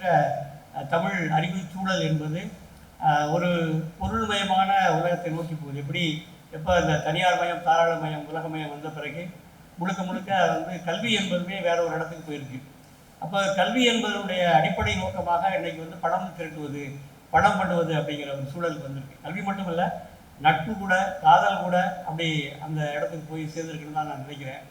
இருக்கிற தமிழ் அறிவு சூழல் என்பது ஒரு பொருள்மயமான உலகத்தை நோக்கி போகுது. எப்படி? எப்போ இந்த தனியார் மயம் தாராள மயம் உலகமயம் வந்த பிறகு முழுக்க முழுக்க வந்து கல்வி என்பதுமே வேற ஒரு இடத்துக்கு போயிருக்கு. அப்போ கல்வி என்பதனுடைய அடிப்படை நோக்கமாக இன்றைக்கி வந்து பணம் திரட்டுவது பணம் பண்ணுவது அப்படிங்கிற ஒரு சூழலுக்கு வந்திருக்கு. கல்வி மட்டும் இல்லை நட்பு கூட காதல் கூட அப்படி அந்த இடத்துக்கு போய் சேர்ந்துருக்குன்னு தான் நான் நினைக்கிறேன்.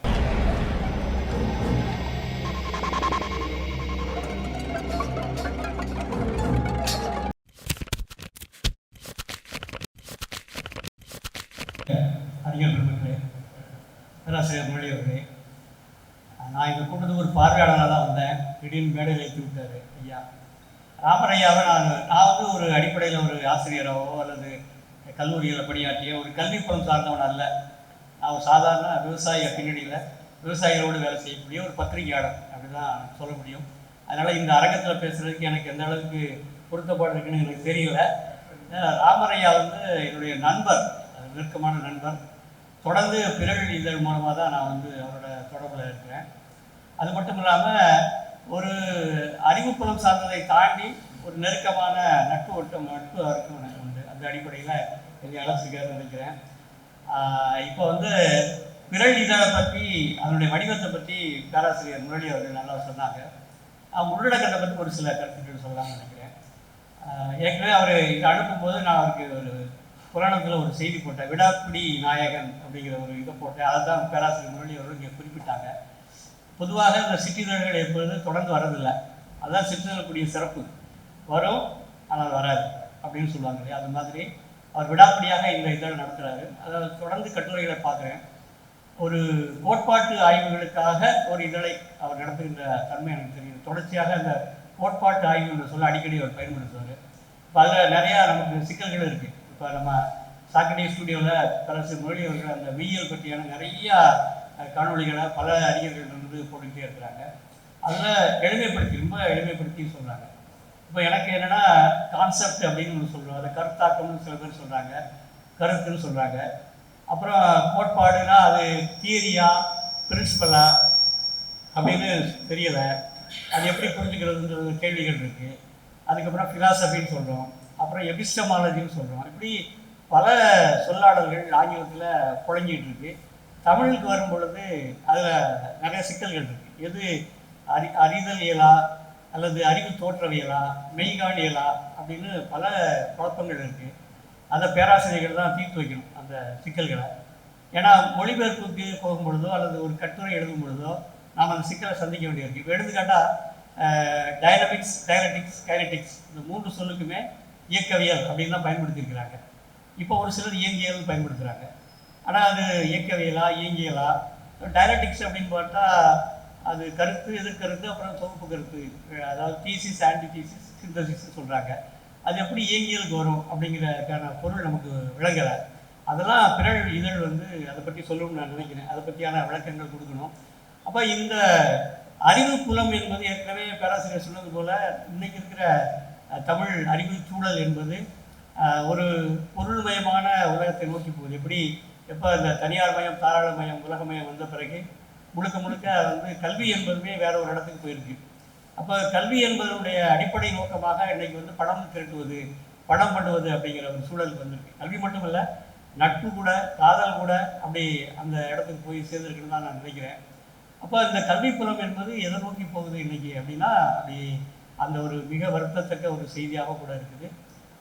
அறிஞர் பெருமக்களே பேராசிரியர் முரளி அவர்களே நான் இந்த கூட்டத்துக்கு ஒரு பார்வையாளராக தான் வந்தேன். திடீர்னு மேடையில் ஏற்றி விட்டார் ஐயா. ராமர் ஐயாவை நான் நான் வந்து ஒரு அடிப்படையில் ஒரு ஆசிரியராகவோ அல்லது கல்லூரியில் பணியாற்றிய ஒரு கல்விப்புலம் சார்ந்தவன் அல்ல. நான் ஒரு சாதாரண விவசாய பின்னணியில் விவசாயிகளோடு வேலை செய்யக்கூடிய ஒரு பத்திரிகையாளர் அப்படி தான் சொல்ல முடியும். அதனால் இந்த அரங்கத்தில் பேசுகிறதுக்கு எனக்கு எந்த அளவுக்கு பொருத்தப்பாடு இருக்குன்னு எனக்கு தெரியல. ராமரையா வந்து என்னுடைய நண்பர் நெருக்கமான நண்பர். தொடர்ந்து பிறகு இதழ் மூலமாக தான் நான் வந்து அவரோட தொடர்பில் இருக்கிறேன். அது மட்டும் இல்லாமல் ஒரு அறிவுப்புலம் சார்ந்ததை தாண்டி ஒரு நெருக்கமான நட்பு ஒட்டம் நட்பு அவருக்கும் எனக்கு உண்டு. அந்த அடிப்படையில் என்னை அலசுக்காரு நினைக்கிறேன். இப்போ வந்து பிறல் இதழை பற்றி அதனுடைய வடிவத்தை பற்றி பேராசிரியர் முரளி அவர்கள் நல்லா சொன்னாங்க. அவங்க உள்ளடக்கத்தை பற்றி ஒரு சில கருத்துக்கள் சொல்லலாம்னு நினைக்கிறேன். ஏற்கனவே அவர் இதை அனுப்பும்போது நான் அவருக்கு ஒரு புராணத்தில் ஒரு செய்தி போட்டேன் விடாப்பிடி நாயகன் அப்படிங்கிற ஒரு இதை போட்டேன் அதை தான் பேராசிரியர் முரளி அவர்கள் இங்கே குறிப்பிட்டாங்க. பொதுவாக இந்த சிற்றிதழ்கள் எப்பொழுது தொடர்ந்து வரதில்லை அதுதான் சிற்றிதழக்கூடிய சிறப்பு. வரும் ஆனால் வராது அப்படின்னு சொல்லுவாங்க இல்லையா? அது மாதிரி அவர் விடாப்பிடியாக இந்த இதழ் நடத்துகிறாரு அதை தொடர்ந்து கட்டுரைகளை பார்க்குறேன். ஒரு கோட்பாட்டு ஆய்வுகளுக்காக ஒரு இதழை அவர் நடத்துகின்ற தன்மை எனக்கு தெரியும். தொடர்ச்சியாக அந்த கோட்பாட்டு ஆய்வு என்ற சொல்ல அடிக்கடி அவர் பயன்படுத்துவார். இப்போ அதில் நிறையா நமக்கு சிக்கல்கள் இருக்குது இப்போ நம்ம சாக்கடை ஸ்டுடியோவில் தரசு மொழி அவர்கள் அந்த மெய்யியல் பற்றியான நிறையா காணொலிகளை காணொளிகளை பல அறிஞர்கள் வந்து போட்டுக்கிட்டே இருக்கிறாங்க. அதில் எளிமைப்படுத்தி ரொம்ப எளிமைப்படுத்தி சொல்கிறாங்க இப்போ எனக்கு என்னென்னா கான்செப்ட் அப்படின்னு ஒன்று சொல்கிறோம் அதை கருத்தாக்கம்னு சில பேர் சொல்கிறாங்க கருத்துன்னு சொல்கிறாங்க அப்புறம் கோட்பாடுனா அது தியரியா பிரின்சிபலா அப்படின்னு தெரியலை. அது எப்படி புரிஞ்சுக்கிறதுன்ற கேள்விகள் இருக்குது அதுக்கப்புறம் ஃபிலாசபின்னு சொல்கிறோம் அப்புறம் எபிஸ்டமாலஜின்னு சொல்கிறோம் இப்படி பல சொல்லாடல்கள் ஆங்கிலத்தில் புழங்கிட்டு இருக்கு. தமிழுக்கு வரும் பொழுது அதில் நிறைய சிக்கல்கள் இருக்குது எது அறி அறிதல் இயலா அல்லது அறிவு தோற்றவியலா மெய்காணியலா அப்படின்னு பல குழப்பங்கள் இருக்குது அதை பேராசிரியர்கள் தான் தீர்த்து வைக்கணும் அந்த சிக்கல்களை. ஏன்னா மொழிபெயர்ப்புக்கு போகும் பொழுதோ அல்லது ஒரு கட்டுரை எழுதும் பொழுதோ நாம் அந்த சிக்கலை சந்திக்க வேண்டியிருக்கு இப்போ எடுத்துக்காட்டால் டைனமிக்ஸ் டைலட்டிக்ஸ் கைனடிக்ஸ் இந்த மூன்று சொல்லுக்குமே இயக்கவியல் அப்படின்னு தான் பயன்படுத்தியிருக்கிறாங்க. இப்போ ஒரு சிலர் இயங்கியல் பயன்படுத்துகிறாங்க ஆனால் அது இயக்கவியலா இயங்கியலா? டைரக்டிக்ஸ் அப்படின்னு பார்த்தா அது கருத்து எதிர்கருத்து அப்புறம் தொகுப்பு கருத்து அதாவது தீசிஸ் ஆன்டி தீசிஸ் சிந்தசிஸ் சொல்கிறாங்க அது எப்படி இயங்கியலுக்கு வரும் அப்படிங்கிறதுக்கான பொருள் நமக்கு விளங்கலை. அதெல்லாம் பிறழ் இதழ் வந்து அதை பற்றி சொல்லணும்னு நான் நினைக்கிறேன். அதை பற்றியான விளக்கங்கள் கொடுக்கணும். அப்போ இந்த அறிவு புலம் என்பது ஏற்கனவே பேராசிரியர் சொன்னது போல் இன்னைக்கு இருக்கிற தமிழ் அறிவு சூழல் என்பது ஒரு பொருள்மயமான உலகத்தை நோக்கி போகுது. எப்படி? எப்போ இந்த தனியார் மயம் தாராள மயம் உலகமயம் வந்த பிறகு முழுக்க முழுக்க வந்து கல்வி என்பதுமே வேற ஒரு இடத்துக்கு போயிருக்கு. அப்போ கல்வி என்பதனுடைய அடிப்படை நோக்கமாக இன்றைக்கி வந்து பணம் திரட்டுவது படம் பண்ணுவது அப்படிங்கிற ஒரு சூழலுக்கு வந்திருக்கு. கல்வி மட்டும் இல்லை நட்பு கூட காதல் கூட அப்படி அந்த இடத்துக்கு போய் சேர்ந்துருக்குன்னு தான் நான் நினைக்கிறேன். அப்போ இந்த கல்வி புலம் என்பது எதை நோக்கி போகுது இன்னைக்கு அப்படின்னா அப்படி அந்த ஒரு மிக வருத்தத்தக்க ஒரு செய்தியாக கூட இருக்குது.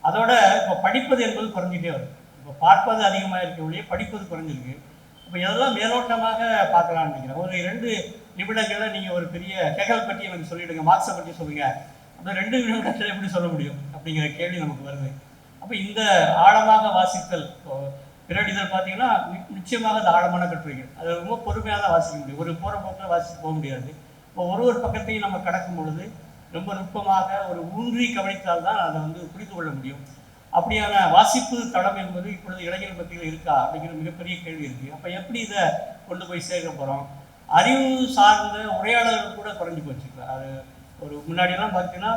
அதோட இப்போ படிப்பது என்பது குறைஞ்சிட்டே வருது. இப்போ பார்ப்பது அதிகமாக இருக்க ஒழிய படிப்பது குறைஞ்சிருக்கு. இப்போ இதெல்லாம் மேலோட்டமாக பார்க்கலாம்னு நினைக்கிறேன். ஒரு ரெண்டு நிமிடங்களில் நீங்கள் ஒரு பெரிய ஹெகல் பற்றி எனக்கு சொல்லிவிடுங்க மார்க்ஸை பற்றி சொல்லுங்கள் அந்த ரெண்டு நிமிடத்தில் எப்படி சொல்ல முடியும் அப்படிங்கிற கேள்வி நமக்கு வருது. அப்போ இந்த ஆழமாக வாசித்தல் இப்போ பிறடிதல் பார்த்தீங்கன்னா நிச்சயமாக அது ஆழமான கட்டுரைகள். அது ரொம்ப பொறுமையாக தான் வாசிக்க முடியும். ஒரு போகிற போக்கில் வாசித்து போக முடியாது. இப்போ ஒரு ஒரு பக்கத்தையும் நம்ம கடக்கும் பொழுது ரொம்ப நுட்பமாக ஒரு ஊன்றி கவனித்தால் தான் அதை வந்து புரிந்து கொள்ள முடியும். அப்படியான வாசிப்பு தடம் என்பது இப்பொழுது இளைஞர் மத்தியில் இருக்கா அப்படிங்கிற மிகப்பெரிய கேள்வி இருக்குது அப்போ எப்படி இதை கொண்டு போய் சேர்க்க போகிறோம் அறிவு சார்ந்த உரையாடல்கள் கூட குறைஞ்சி போச்சு அது ஒரு முன்னாடியெல்லாம் பார்த்தீங்கன்னா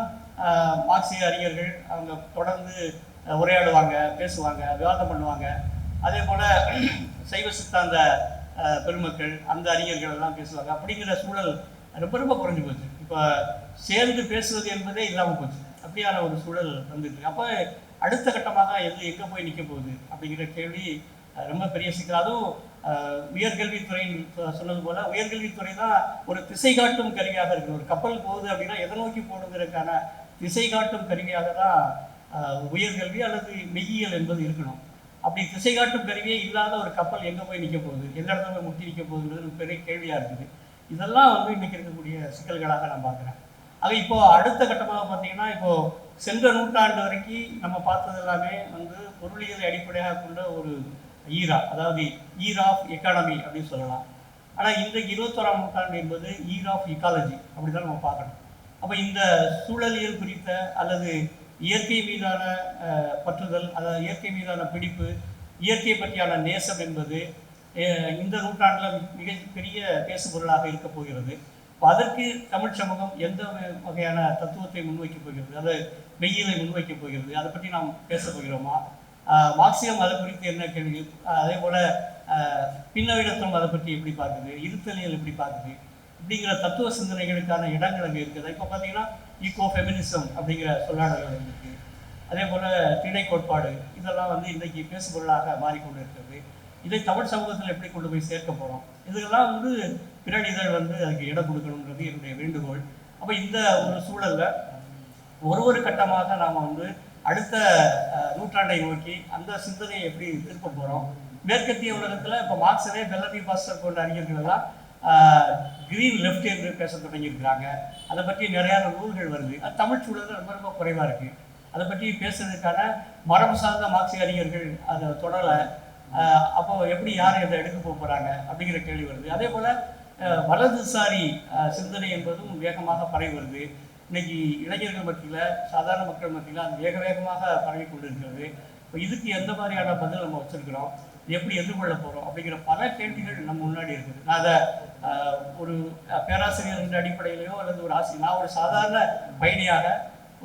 மார்க்சிய அறிஞர்கள் அவங்க தொடர்ந்து உரையாடுவாங்க பேசுவாங்க விவாதம் பண்ணுவாங்க. அதே போல் சைவ சித்தாந்த பெருமக்கள் அந்த அறிஞர்கள் எல்லாம் பேசுவாங்க. அப்படிங்கிற சூழல் ரொம்ப ரொம்ப குறைஞ்சி போச்சு. இப்போ சேர்ந்து பேசுவது என்பதே இல்லாமல் போச்சு. அப்படியான ஒரு சூழல் வந்துருக்கு. அப்போ அடுத்த கட்டமாக எது எங்கே போய் நிற்க போகுது அப்படிங்கிற கேள்வி ரொம்ப பெரிய சிக்கல் அதுவும் உயர்கல்வித்துறை சொன்னது போல உயர்கல்வித்துறை தான் ஒரு திசை காட்டும் கருவியாக இருக்குது. ஒரு கப்பல் போகுது அப்படின்னா எதை நோக்கி போடுவதற்கான திசை காட்டும் கருவியாக தான் உயர்கல்வி அல்லது மெய்யியல் என்பது இருக்கணும். அப்படி திசை காட்டும் கருவியே இல்லாத ஒரு கப்பல் எங்கே போய் நிற்க போகுது? எந்த இடத்துல போய் முட்டி நிற்க போகுதுன்றது ஒரு பெரிய கேள்வியாக இருக்குது. இதெல்லாம் வந்து இன்னைக்கு இருக்கக்கூடிய சிக்கல்களாக நான் பார்க்குறேன். ஆக இப்போ அடுத்த கட்டமாக பார்த்தீங்கன்னா இப்போ சென்ற நூற்றாண்டு வரைக்கும் நம்ம பார்த்தது எல்லாமே வந்து பொருளியலை அடிப்படையாக கொண்ட ஒரு ஈரா அதாவது ஈர் ஆஃப் எக்கானமி அப்படின்னு சொல்லலாம். ஆனால் இன்றைக்கு இருபத்தோராம் நூற்றாண்டு என்பது ஈர் ஆஃப் இக்காலஜி அப்படி தான் நம்ம பார்க்கணும். அப்போ இந்த சூழலியல் குறித்த அல்லது இயற்கை மீதான பற்றுதல் அதாவது இயற்கை மீதான பிடிப்பு இயற்கை பற்றியான நேசம் என்பது இந்த நூற்றாண்டில் மிகப்பெரிய பேசுபொருளாக இருக்க போகிறது. அதற்கு தமிழ் சமூகம் எந்த வகையான தத்துவத்தை முன்வைக்கப் போகிறது? அது மெய்யியலை முன்வைக்கப் போகிறது? அதை பற்றி நாம் பேசப் போகிறோமா? மார்க்சியம் அதை குறித்து என்ன கேள்வி? அதே போல் பின்னவிடத்தம் அதை பற்றி எப்படி பார்க்குது? இருத்தலியல் எப்படி பார்க்குது? அப்படிங்கிற தத்துவ சிந்தனைகளுக்கான இடங்கள் அங்கே இருக்குது. இப்போ பார்த்தீங்கன்னா ஈகோ ஃபெமினிசம் அப்படிங்கிற சொல்லாடல்கள் இருக்குது அதே போல் திடை கோட்பாடு இதெல்லாம் வந்து இன்றைக்கு பேசுபொருளாக மாறிக்கொண்டு இருக்கிறது இதை தமிழ் சமூகத்தில் எப்படி கொண்டு போய் சேர்க்க போகிறோம் இதுக்கெல்லாம் வந்து பின்னணிதழ் வந்து அதுக்கு இடம் கொடுக்கணுன்றது என்னுடைய வேண்டுகோள். அப்போ இந்த ஒரு சூழலில் ஒரு ஒரு கட்டமாக நாம் வந்து அடுத்த நூற்றாண்டை நோக்கி அந்த சிந்தனையை எப்படி திருப்ப போகிறோம் மேற்கத்திய உலகத்தில் இப்போ மார்க்சவே பெல்லபி பாஸ்டர் போன்ற அறிஞர்கள்லாம் கிரீன் லெஃப்ட் என்று பேச தொடங்கியிருக்கிறாங்க. அதை பற்றி நிறைய நூல்கள் வருது. அது தமிழ் சூழலில் ரொம்ப ரொம்ப குறைவாக இருக்குது அதை பற்றி பேசுறதுக்கான மரபு சார்ந்த மார்க்சிய அறிஞர்கள் அதை தொடரலை அப்போ எப்படி யார் இதை எடுக்க போக போகிறாங்க அப்படிங்கிற கேள்வி வருது. அதே போல் வலதுசாரி சிந்தனை என்பதும் வேகமாக பரவி வருது. இன்னைக்கு இளைஞர்கள் மத்தியில் சாதாரண மக்கள் மத்தியில் அது வேக வேகமாக பரவி கொண்டிருக்கிறது. இப்போ இதுக்கு எந்த மாதிரியான பதில் நம்ம வச்சுருக்கிறோம்? எப்படி எதிர்கொள்ள போகிறோம் அப்படிங்கிற பல கேள்விகள் நம்ம முன்னாடி இருக்குது. நான் அதை ஒரு பேராசிரியர் என்ற அடிப்படையிலையோ அல்லது ஒரு ஆசிரியர் நான் ஒரு சாதாரண பயணியாக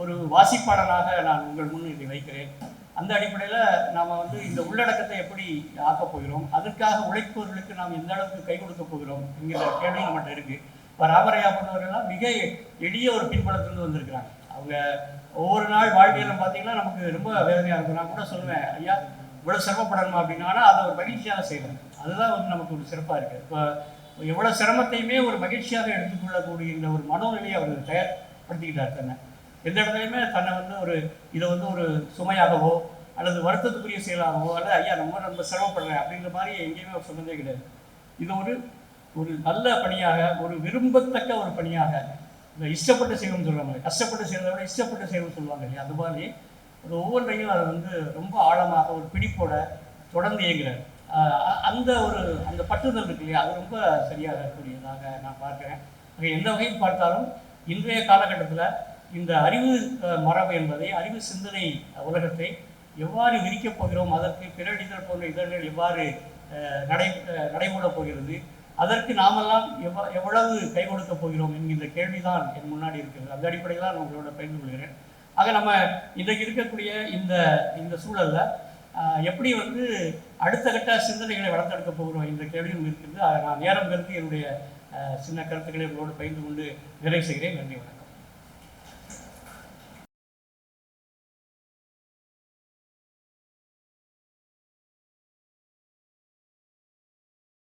ஒரு வாசிப்பாளனாக நான் உங்கள் முன் இதை வைக்கிறேன். அந்த அடிப்படையில் நாம் வந்து இந்த உள்ளடக்கத்தை எப்படி ஆக்கப் போகிறோம்? அதற்காக உழைப்பவர்களுக்கு நாம் எந்த அளவுக்கு கை கொடுக்க போகிறோம்? என்கிற கேள்வி நம்மகிட்ட இருக்குது இப்போ ராமரையா போன்றவர்கள்லாம் மிக எளிய ஒரு பின்புலத்திலிருந்து வந்திருக்கிறாங்க. அவங்க ஒவ்வொரு நாள் வாழ்க்கையில் பார்த்தீங்கன்னா நமக்கு ரொம்ப வேதனையாக இருக்கும். நான் கூட சொல்லுவேன் ஐயா இவ்வளோ சிரமப்படணுமா? அப்படின்னா அதை ஒரு மகிழ்ச்சியாக செய்யணும் அதுதான் வந்து நமக்கு ஒரு சிறப்பாக இருக்குது இப்போ எவ்வளோ சிரமத்தையுமே ஒரு மகிழ்ச்சியாக எடுத்துக்கொள்ளக்கூடிய இந்த ஒரு மனோநிலையை அவர் தயார்படுத்திக்கிட்டார் தன்னை எந்த இடத்துலையுமே தன்னை வந்து ஒரு இதை வந்து ஒரு சுமையாகவோ அல்லது வருத்தத்துக்குரிய செயலாகவோ அல்லது ஐயா நம்ம ரொம்ப சிரமப்படுறேன் அப்படிங்கிற மாதிரி எங்கேயுமே அவர் சொன்னதே கிடையாது. இது ஒரு ஒரு நல்ல பணியாக ஒரு விரும்பத்தக்க ஒரு பணியாக இந்த இஷ்டப்பட்டு செய்யணும்னு சொல்லுவாங்க. கஷ்டப்பட்டு செய்கிறத விட இஷ்டப்பட்டு செய்யணும்னு சொல்லுவாங்க இல்லையா? அது மாதிரி ஒரு ஒவ்வொன்றையும் அதை வந்து ரொம்ப ஆழமாக ஒரு பிடிப்போட தொடர்ந்து இயங்குறாரு. அந்த ஒரு அந்த பற்றுதல் இருக்கு இல்லையா? அது ரொம்ப சரியாக இருக்கக்கூடியதாக நான் பார்க்குறேன். எந்த வகையில் பார்த்தாலும் இன்றைய காலகட்டத்தில் இந்த அறிவு மரபு என்பதை அறிவு சிந்தனை உலகத்தை எவ்வாறு விரிக்கப் போகிறோம் அதற்கு பிறடிதல் போன்ற இதழ்கள் எவ்வாறு நடை நடைபெறப் போகிறது அதற்கு நாமெல்லாம் எவ்வ எவ்வளவு கை கொடுக்கப் போகிறோம் என்கின்ற கேள்விதான் என் முன்னாடி இருக்கிறது. அந்த அடிப்படையில் தான் நான் உங்களோட பகிர்ந்து கொள்கிறேன். ஆக நம்ம இன்றைக்கு இருக்கக்கூடிய இந்த இந்த சூழல்ல எப்படி வந்து அடுத்த கட்ட சிந்தனைகளை வளர்த்தெடுக்க போகிறோம் என்ற கேள்வியும் இருக்குது அதை நான் நேரம் கருத்து என்னுடைய சின்ன கருத்துக்களை உங்களோடு பகிர்ந்து கொண்டு நிறைவு செய்கிறேன். நன்றி வணக்கம்.